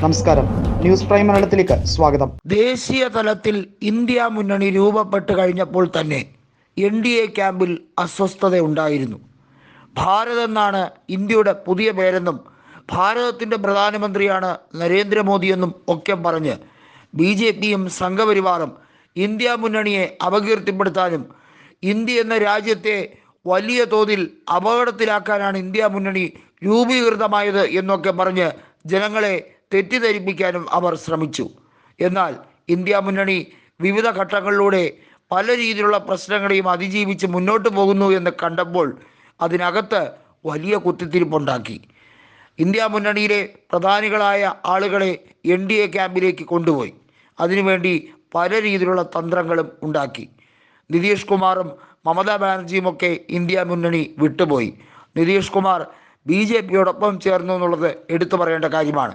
നമസ്കാരം. News prime മലയാളത്തിലേക്ക് സ്വാഗതം. ദേശീയ തലത്തിൽ ഇന്ത്യ മുന്നണി രൂപപ്പെട്ട് കഴിഞ്ഞപ്പോൾ തന്നെ എൻ ഡി എ ക്യാമ്പിൽ അസ്വസ്ഥതയുണ്ടായിരുന്നു. ഭാരത് എന്നാണ് ഇന്ത്യയുടെ പുതിയ പേരെന്നും ഭാരതത്തിന്റെ പ്രധാനമന്ത്രിയാണ് നരേന്ദ്രമോദിയെന്നും ഒക്കെ പറഞ്ഞ് ബി ജെ പിയും സംഘപരിവാറും ഇന്ത്യ മുന്നണിയെ അപകീർത്തിപ്പെടുത്താനും ഇന്ത്യ എന്ന രാജ്യത്തെ വലിയ തോതിൽ അപകടത്തിലാക്കാനാണ് ഇന്ത്യ മുന്നണി രൂപീകൃതമായത് എന്നൊക്കെ പറഞ്ഞ് ജനങ്ങളെ തെറ്റിദ്ധരിപ്പിക്കാനും അവർ ശ്രമിച്ചു. എന്നാൽ ഇന്ത്യ മുന്നണി വിവിധ ഘട്ടങ്ങളിലൂടെ പല രീതിയിലുള്ള പ്രശ്നങ്ങളെയും അതിജീവിച്ച് മുന്നോട്ട് പോകുന്നു എന്ന് കണ്ടപ്പോൾ അതിനകത്ത് വലിയ കുത്തിത്തിരിപ്പുണ്ടാക്കി. ഇന്ത്യ മുന്നണിയിലെ പ്രധാനികളായ ആളുകളെ എൻ ഡി എ ക്യാമ്പിലേക്ക് കൊണ്ടുപോയി. അതിനുവേണ്ടി പല രീതിയിലുള്ള തന്ത്രങ്ങളും ഉണ്ടാക്കി. നിതീഷ് കുമാറും മമതാ ബാനർജിയുമൊക്കെ ഇന്ത്യ മുന്നണി വിട്ടുപോയി. നിതീഷ് കുമാർ ബി ജെ പിയോടൊപ്പം ചേർന്നു എന്നുള്ളത് എടുത്തു പറയേണ്ട കാര്യമാണ്.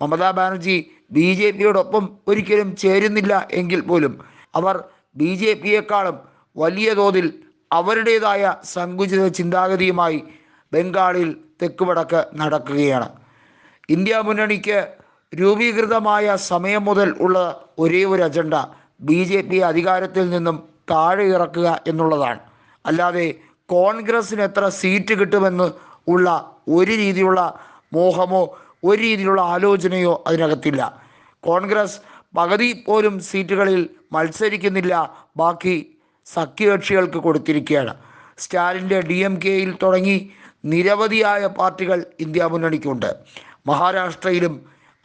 മമതാ ബാനർജി ബി ജെ പിയോടൊപ്പം ഒരിക്കലും ചേരുന്നില്ല എങ്കിൽ പോലും അവർ ബി ജെ പിയെക്കാളും വലിയ തോതിൽ അവരുടേതായ സങ്കുചിത ചിന്താഗതിയുമായി ബംഗാളിൽ തെക്കുവടക്ക് നടക്കുകയാണ്. ഇന്ത്യ മുന്നണിക്ക് രൂപീകൃതമായ സമയം മുതൽ ഉള്ള ഒരേ ഒരു അജണ്ട ബി ജെ പി അധികാരത്തിൽ നിന്നും താഴെ ഇറക്കുക എന്നുള്ളതാണ്. അല്ലാതെ കോൺഗ്രസ്സിന് എത്ര സീറ്റ് കിട്ടുമെന്ന് ഉള്ള ഒരു രീതിയുള്ള മോഹമോ ഒരു രീതിയിലുള്ള ആലോചനയോ അതിനകത്തില്ല. കോൺഗ്രസ് പകുതി പോലും സീറ്റുകളിൽ മത്സരിക്കുന്നില്ല. ബാക്കി സഖ്യകക്ഷികൾക്ക് കൊടുത്തിരിക്കുകയാണ്. സ്റ്റാലിന്റെ ഡി എം കെയിൽ തുടങ്ങി നിരവധിയായ പാർട്ടികൾ ഇന്ത്യ മുന്നണിക്കുണ്ട്. മഹാരാഷ്ട്രയിലും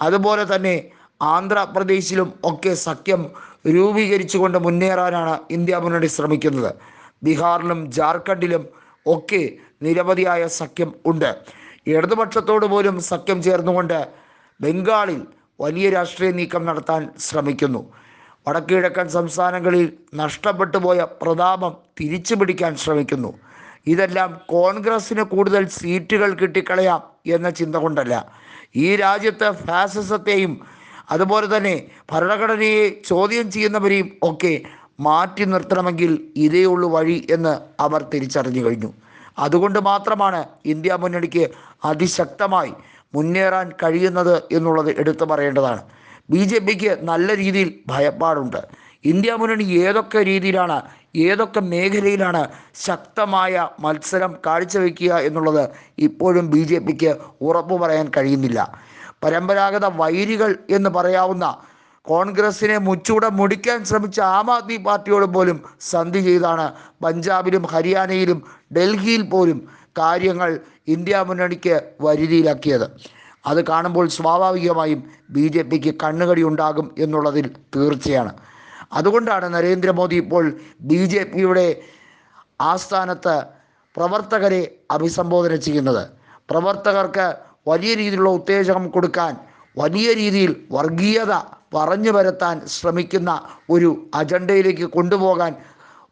അതുപോലെ തന്നെ ആന്ധ്രാപ്രദേശിലും ഒക്കെ സഖ്യം രൂപീകരിച്ചുകൊണ്ട് മുന്നേറാനാണ് ഇന്ത്യ മുന്നണി ശ്രമിക്കുന്നത്. ബീഹാറിലും ജാർഖണ്ഡിലും ഒക്കെ നിരവധിയായ സഖ്യം ഉണ്ട്. ഇടതുപക്ഷത്തോട് പോലും സഖ്യം ചേർന്നുകൊണ്ട് ബംഗാളിൽ വലിയ രാഷ്ട്രീയ നീക്കം നടത്താൻ ശ്രമിക്കുന്നു. വടക്കുകിഴക്കൻ സംസ്ഥാനങ്ങളിൽ നഷ്ടപ്പെട്ടു പോയ പ്രതാപം തിരിച്ചു പിടിക്കാൻ ശ്രമിക്കുന്നു. ഇതെല്ലാം കോൺഗ്രസ്സിന് കൂടുതൽ സീറ്റുകൾ കിട്ടിക്കളയാം എന്ന ചിന്ത കൊണ്ടല്ല. ഈ രാജ്യത്തെ ഫാസിസത്തെയും അതുപോലെ തന്നെ ഭരണഘടനയെ ചോദ്യം ചെയ്യുന്നവരെയും ഒക്കെ മാറ്റി നിർത്തണമെങ്കിൽ ഇതേ ഉള്ളൂ വഴി എന്ന് അവർ തിരിച്ചറിഞ്ഞു കഴിഞ്ഞു. അതുകൊണ്ട് മാത്രമാണ് ഇന്ത്യ മുന്നണിക്ക് അതിശക്തമായി മുന്നേറാൻ കഴിയുന്നത് എന്നുള്ളത് എടുത്തു പറയേണ്ടതാണ്. ബി ജെ പിക്ക് നല്ല രീതിയിൽ ഭയപ്പാടുണ്ട്. ഇന്ത്യ മുന്നണി ഏതൊക്കെ രീതിയിലാണ് ഏതൊക്കെ മേഖലയിലാണ് ശക്തമായ മത്സരം കാഴ്ചവെക്കുക എന്നുള്ളത് ഇപ്പോഴും ബി ജെ പിക്ക് ഉറപ്പു പറയാൻ കഴിയുന്നില്ല. പരമ്പരാഗത വൈരികൾ എന്ന് പറയാവുന്ന കോൺഗ്രസിനെ മുച്ചൂടെ മുടിക്കാൻ ശ്രമിച്ച ആം ആദ്മി പാർട്ടിയോട് പോലും സന്ധി ചെയ്താണ്. പഞ്ചാബിലും ഹരിയാനയിലും ഡൽഹിയിൽ പോലും കാര്യങ്ങൾ ഇന്ത്യ മുന്നണിക്ക് വരുതിയിലാക്കിയത്. അത് കാണുമ്പോൾ സ്വാഭാവികമായും ബി ജെ പിക്ക് കണ്ണുകടി ഉണ്ടാകും എന്നുള്ളതിൽ തീർച്ചയാണ്. അതുകൊണ്ടാണ് നരേന്ദ്രമോദി ഇപ്പോൾ ബി ജെ പിയുടെ ആസ്ഥാനത്ത് പ്രവർത്തകരെ അഭിസംബോധന ചെയ്യുന്നത്. പ്രവർത്തകർക്ക് വലിയ രീതിയിലുള്ള ഉത്തേജനം കൊടുക്കാൻ വലിയ രീതിയിൽ വർഗീയത പറഞ്ഞു വരുത്താൻ ശ്രമിക്കുന്ന ഒരു അജണ്ടയിലേക്ക് കൊണ്ടുപോകാൻ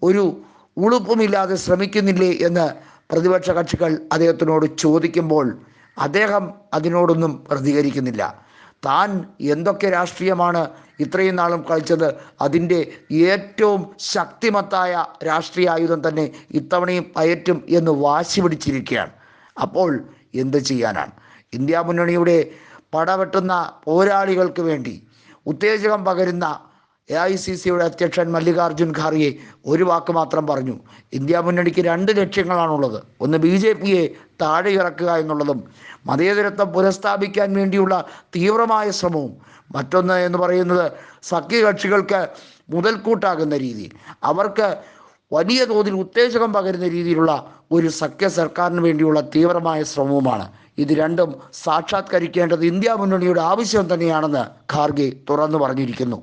ഒരു ഉളുപ്പുമില്ലാതെ ശ്രമിക്കുന്നില്ലേ എന്ന് പ്രതിപക്ഷ കക്ഷികൾ അദ്ദേഹത്തിനോട് ചോദിക്കുമ്പോൾ അദ്ദേഹം അതിനോടൊന്നും പ്രതികരിക്കുന്നില്ല. താൻ എന്തൊക്കെ രാഷ്ട്രീയമാണ് ഇത്രയും നാളും കളിച്ചത്? അതിന്റെ ഏറ്റവും ശക്തിമത്തായ രാഷ്ട്രീയ ആയുധം തന്നെ ഇത്തവണയും പയറ്റും എന്ന് വാശി പിടിച്ചിരിക്കുകയാണ്. അപ്പോൾ എന്ത് ചെയ്യാനാണ്? ഇന്ത്യ മുന്നണിയുടെ പടവെട്ടുന്ന പോരാളികൾക്ക് വേണ്ടി ഉത്തേജകം പകരുന്ന എ ഐ സി സിയുടെ അധ്യക്ഷൻ മല്ലികാർജുൻ ഖാർഗെ ഒരു വാക്ക് മാത്രം പറഞ്ഞു. ഇന്ത്യ മുന്നണിക്ക് രണ്ട് ലക്ഷ്യങ്ങളാണുള്ളത്. ഒന്ന് ബി ജെ പിയെ താഴെ ഇറക്കുക എന്നുള്ളതും മതേതരത്വം പുനഃസ്ഥാപിക്കാൻ വേണ്ടിയുള്ള തീവ്രമായ ശ്രമവും. മറ്റൊന്ന് എന്ന് പറയുന്നത് സഖ്യകക്ഷികൾക്ക് മുതൽക്കൂട്ടാകുന്ന രീതി. അവർക്ക് വലിയ തോതിൽ ഉത്തേജകം പകരുന്ന രീതിയിലുള്ള ഒരു സഖ്യ സർക്കാരിന് വേണ്ടിയുള്ള തീവ്രമായ ശ്രമവുമാണ്. ഇത് രണ്ടും സാക്ഷാത്കരിക്കേണ്ടത് ഇന്ത്യ മുന്നണിയുടെ ആവശ്യം തന്നെയാണെന്ന് ഖാർഗെ തുറന്നു പറഞ്ഞിരിക്കുന്നു.